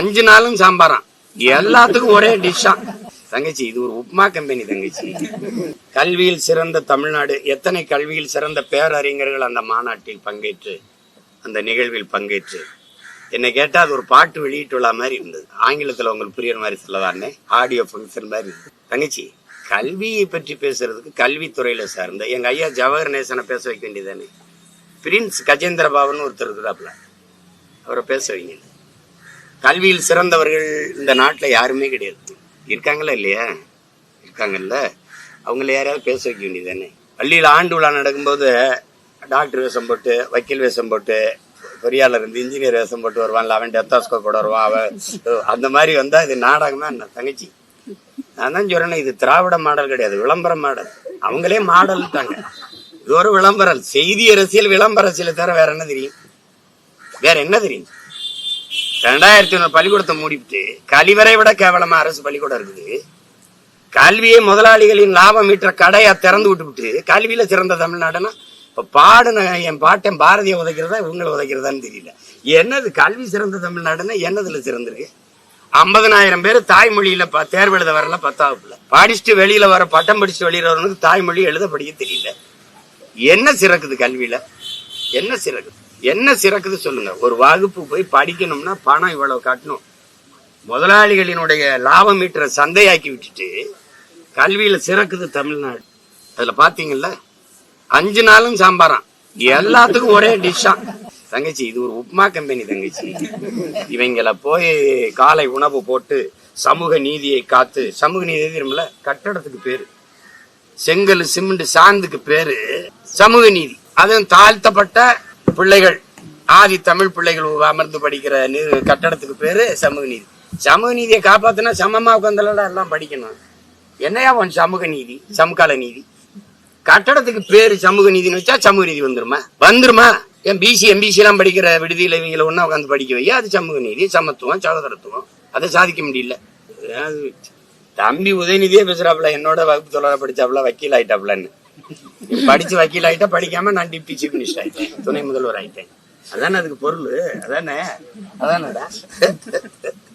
அஞ்சு நாளும் சாம்பாராம். எல்லாத்துக்கும் ஒரே டிஷ்ஷா. தங்கச்சி இது ஒரு உப்மா கம்பெனி தங்கச்சி. கல்வியில் சிறந்த தமிழ்நாடு எத்தனை கல்வியில் சிறந்த பேரறிஞர்கள் அந்த மாநாட்டில் பங்கேற்று அந்த நிகழ்வில் பங்கேற்று. என்னை கேட்டா அது ஒரு பாட்டு வெளியிட்டுள்ள மாதிரி இருந்தது. ஆங்கிலத்துல உங்களுக்கு புரியுற மாதிரி சொல்லவாருன்னு ஆடியோ ஃபங்க்ஷன் மாதிரி இருந்தது. தங்கச்சி கல்வியை பற்றி பேசுறதுக்கு கல்வித்துறையில சார்ந்த எங்க ஐயா ஜவஹர் நேசனை பேச வைக்க வேண்டியதானே பிரின்ஸ் கஜேந்திர பாபன் ஒருத்தர் இருக்கிறாப்புல அவரை பேச வைங்க. கல்வியில் சிறந்தவர்கள் இந்த நாட்டில் யாருமே கிடையாது. இருக்காங்களா இல்லையா? இருக்காங்கல்ல. அவங்கள யாரையாவது பேச வைக்க வேண்டியதானே பள்ளியில் ஆண்டு விழா நடக்கும்போது டாக்டர் வேஷம் போட்டு வக்கீல் வேஷம் போட்டு பொறியாளர் இருந்து இன்ஜினியர் வேஷம் போட்டு வருவான்ல அவன் டெத்தாஸ்கோப்போட வருவான் அவன் அந்த மாதிரி வந்தா இது நாடகமா என்ன? தங்கச்சி. நான் தான் சொல்றேன் இது திராவிட மாடல் கிடையாது விளம்பர மாடல். அவங்களே மாடல் தாங்க இது ஒரு விளம்பரம். செய்தி அரசியல் விளம்பர அரசியல் தவிர வேற என்ன தெரியும்? வேற என்ன தெரியும்? ரெண்டாயிரத்தி ஒண்ணு பள்ளிக்கூடத்தை மூடிவிட்டு கழிவரை விட கேவலமா அரசு பள்ளிக்கூடம் இருக்குது. கல்வியை முதலாளிகளின் லாபம் ஈட்டுற கடையா திறந்து விட்டுவிட்டு கல்வியில சிறந்த தமிழ்நாடுன்னா இப்ப பாடுன என் பாட்டன் பாரதிய உதைக்கிறதா இவங்களை உதைக்கிறதான்னு தெரியல. என்னது கல்வி சிறந்த தமிழ்நாடுன்னா என்னதுல சிறந்திருக்கு ஐம்பதனாயிரம் பேர் தாய்மொழியில ப- தேர்வு எழுத வரல பத்தாவதுல படிச்சுட்டு வெளியில வர பட்டம் படிச்சுட்டு வெளியில வரவனுக்கு தாய்மொழி எழுத படிக்க தெரியல. என்ன சிறக்குது கல்வியில? என்ன சிறக்குது? என்ன சிறக்குது சொல்லுங்க. ஒரு வகுப்பு போய் படிக்கணும்னா பணம் இவ்வளவு கட்டணும். முதலாளிகளினுடைய லாபம் ஈட்டுற சந்தையாக்கி விட்டுட்டு கல்வியில சிறக்குது தமிழ்நாடு. அதுல பாத்தீங்கல்ல அஞ்சு நாளும் சாம்பாராம். எல்லாத்துக்கும் ஒரே டிஷ்ஷா தங்கச்சி இது ஒரு உப்மா கம்பெனி தங்கச்சி. இவங்களை போய் காலை உணவு போட்டு சமூக நீதியை காத்து சமூக நீதி தெரியுமில்ல? கட்டடத்துக்கு பேரு. செங்கல் சிமெண்ட் சாந்துக்கு பேரு சமூக நீதி. அதுவும் தாழ்த்தப்பட்ட பிள்ளைகள் ஆதி தமிழ் பிள்ளைகள் அமர்ந்து படிக்கிற நீர் கட்டடத்துக்கு பேரு சமூக நீதி. சமூக நீதியை காப்பாத்தினா சமமா உட்காந்துலடா எல்லாம் படிக்கணும். என்னையா உன் சமூக நீதி சமகால நீதி? கட்டடத்துக்கு பேரு சமூக நீதினு வச்சா சமூக நீதி வந்துருமா? வந்துருமா? என் பிசி எம்பிசி எல்லாம் படிக்கிற விடுதியில் இவங்களை ஒன்றா உட்காந்து படிக்க வையா? அது சமூக நீதி சமத்துவம் சகோதரத்துவம். அதை சாதிக்க முடியல. தம்பி உதயநிதியே பேசுறாப்புல என்னோட வகுப்பு தொழில படிச்சாப்புல வக்கீல் ஆயிட்டாப்புலன்னு. படிச்சு வக்கீல் ஆயிட்டா படிக்காம நான் டிப்டி சீஃப் மினிஸ்டர் ஆயிட்டேன். துணை முதல்வர் ஆயிட்டேன். அதானே அதுக்கு பொருள்? அதானே? அதானடா?